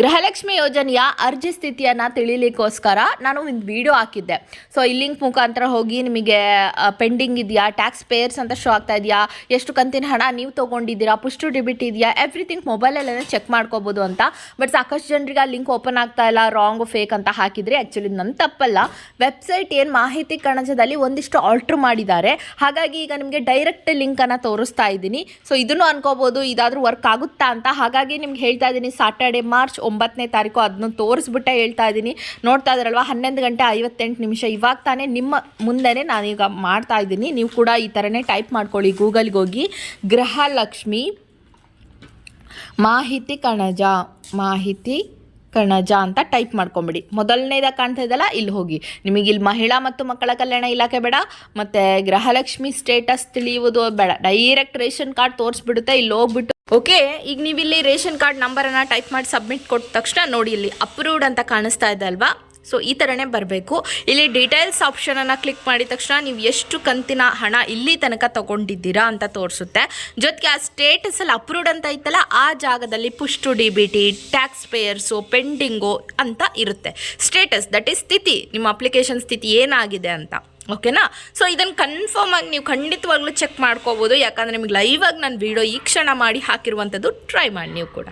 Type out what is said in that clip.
ಗೃಹಲಕ್ಷ್ಮಿ ಯೋಜನೆಯ ಅರ್ಜಿ ಸ್ಥಿತಿಯನ್ನು ತಿಳಿಲಿಕ್ಕೋಸ್ಕರ ನಾನು ಒಂದು ವಿಡಿಯೋ ಹಾಕಿದ್ದೆ. ಸೊ ಈ ಲಿಂಕ್ ಮುಖಾಂತರ ಹೋಗಿ ನಿಮಗೆ ಪೆಂಡಿಂಗ್ ಇದೆಯಾ ಟ್ಯಾಕ್ಸ್ ಪೇಯರ್ಸ್ ಅಂತ ಶೋ ಆಗ್ತಾ ಇದೆಯಾ, ಎಷ್ಟು ಕಂತಿನ ಹಣ ನೀವು ತೊಗೊಂಡಿದ್ದೀರಾ ಪುಷ್ಟು ಡೆಬಿಟ್ ಇದೆಯಾ ಎವ್ರಿಥಿಂಗ್ ಮೊಬೈಲಲ್ಲೇ ಚೆಕ್ ಮಾಡ್ಕೋಬೋದು ಅಂತ. ಬಟ್ ಸಾಕಷ್ಟು ಜನರಿಗೆ ಆ ಲಿಂಕ್ ಓಪನ್ ಆಗ್ತಾ ಇಲ್ಲ ರಾಂಗ್ ಫೇಕ್ ಅಂತ ಹಾಕಿದರೆ ಆ್ಯಕ್ಚುಲಿ ನನ್ನ ತಪ್ಪಲ್ಲ. ವೆಬ್ಸೈಟ್ ಏನು ಮಾಹಿತಿ ಕಣಜದಲ್ಲಿ ಒಂದಿಷ್ಟು ಆಲ್ಟ್ರ್ ಮಾಡಿದ್ದಾರೆ. ಹಾಗಾಗಿ ಈಗ ನಿಮಗೆ ಡೈರೆಕ್ಟ್ ಲಿಂಕನ್ನು ತೋರಿಸ್ತಾ ಇದ್ದೀನಿ. ಸೊ ಇದನ್ನು ಅನ್ಕೋಬೋದು, ಇದಾದರೂ ವರ್ಕ್ ಆಗುತ್ತಾ ಅಂತ. ಹಾಗಾಗಿ ನಿಮ್ಗೆ ಹೇಳ್ತಾ ಇದ್ದೀನಿ ಸಾಟರ್ಡೆ ಮಾರ್ಚ್ ಒಂಬತ್ತನೇ ತಾರೀಕು ಅದನ್ನ ತೋರಿಸ್ಬಿಟ್ಟೆ ಹೇಳ್ತಾ ಇದ್ದೀನಿ. ನೋಡ್ತಾ ಇದ್ರಲ್ವ, ಹನ್ನೊಂದು ಗಂಟೆ ಐವತ್ತೆಂಟು ನಿಮಿಷ. ಇವಾಗ ತಾನೇ ನಿಮ್ಮ ಮುಂದೆನೇ ನಾನೀಗ ಮಾಡ್ತಾ ಇದ್ದೀನಿ. ನೀವು ಕೂಡ ಈ ಥರನೇ ಟೈಪ್ ಮಾಡ್ಕೊಳ್ಳಿ, ಗೂಗಲ್ಗೆ ಹೋಗಿ. ಗೃಹಲಕ್ಷ್ಮಿ ಮಾಹಿತಿ ಕಣಜ, ಮಾಹಿತಿ ಕಣಜ ಅಂತ ಟೈಪ್ ಮಾಡ್ಕೊಂಬಿಡಿ. ಮೊದಲನೇದಾಗ ಕಾಣ್ತಾ ಇದೆಯಲ್ಲ ಇಲ್ಲಿ ಹೋಗಿ. ನಿಮಗೆ ಇಲ್ಲಿ ಮಹಿಳಾ ಮತ್ತು ಮಕ್ಕಳ ಕಲ್ಯಾಣ ಇಲಾಖೆ ಬೇಡ, ಮತ್ತು ಗೃಹಲಕ್ಷ್ಮಿ ಸ್ಟೇಟಸ್ ತಿಳಿಯುವುದು ಬೇಡ. ಡೈರೆಕ್ಟ್ ರೇಷನ್ ಕಾರ್ಡ್ ತೋರಿಸ್ಬಿಡುತ್ತೆ, ಇಲ್ಲಿ ಹೋಗ್ಬಿಟ್ಟು. ಓಕೆ ಈಗ ನೀವು ಇಲ್ಲಿ ರೇಷನ್ ಕಾರ್ಡ್ ನಂಬರನ್ನು ಟೈಪ್ ಮಾಡಿ ಸಬ್ಮಿಟ್ ಕೊಟ್ಟ ತಕ್ಷಣ ನೋಡಿ ಇಲ್ಲಿ ಅಪ್ರೂವ್ಡ್ ಅಂತ ಕಾಣಿಸ್ತಾ ಇದೆ ಅಲ್ವಾ? ಸೊ ಈ ಥರನೇ ಬರಬೇಕು. ಇಲ್ಲಿ ಡೀಟೇಲ್ಸ್ ಆಪ್ಷನನ್ನು ಕ್ಲಿಕ್ ಮಾಡಿದ ತಕ್ಷಣ ನೀವು ಎಷ್ಟು ಕಂತಿನ ಹಣ ಇಲ್ಲಿ ತನಕ ತೊಗೊಂಡಿದ್ದೀರಾ ಅಂತ ತೋರಿಸುತ್ತೆ. ಜೊತೆಗೆ ಆ ಸ್ಟೇಟಸಲ್ಲಿ ಅಪ್ರೂವ್ಡ್ ಅಂತ ಇತ್ತಲ್ಲ ಆ ಜಾಗದಲ್ಲಿ ಪುಷ್ಟು D B T tax payers pending ಅಂತ ಇರುತ್ತೆ. ಸ್ಟೇಟಸ್ ದಟ್ ಈಸ್ ಸ್ಥಿತಿ, ನಿಮ್ಮ ಅಪ್ಲಿಕೇಶನ್ ಸ್ಥಿತಿ ಏನಾಗಿದೆ ಅಂತ. ಓಕೆನಾ ಸೊ ಇದನ್ನು ಕನ್ಫರ್ಮ್ ಆಗಿ ನೀವು ಖಂಡಿತವಾಗ್ಲೂ ಚೆಕ್ ಮಾಡ್ಕೋಬೋದು. ಯಾಕಂದರೆ ನಿಮಗೆ ಲೈವಾಗಿ ನಾನು ವೀಡಿಯೋ ಈ ಕ್ಷಣ ಮಾಡಿ ಹಾಕಿರುವಂಥದ್ದು ಟ್ರೈ ಮಾಡಿ ನೀವು ಕೂಡ.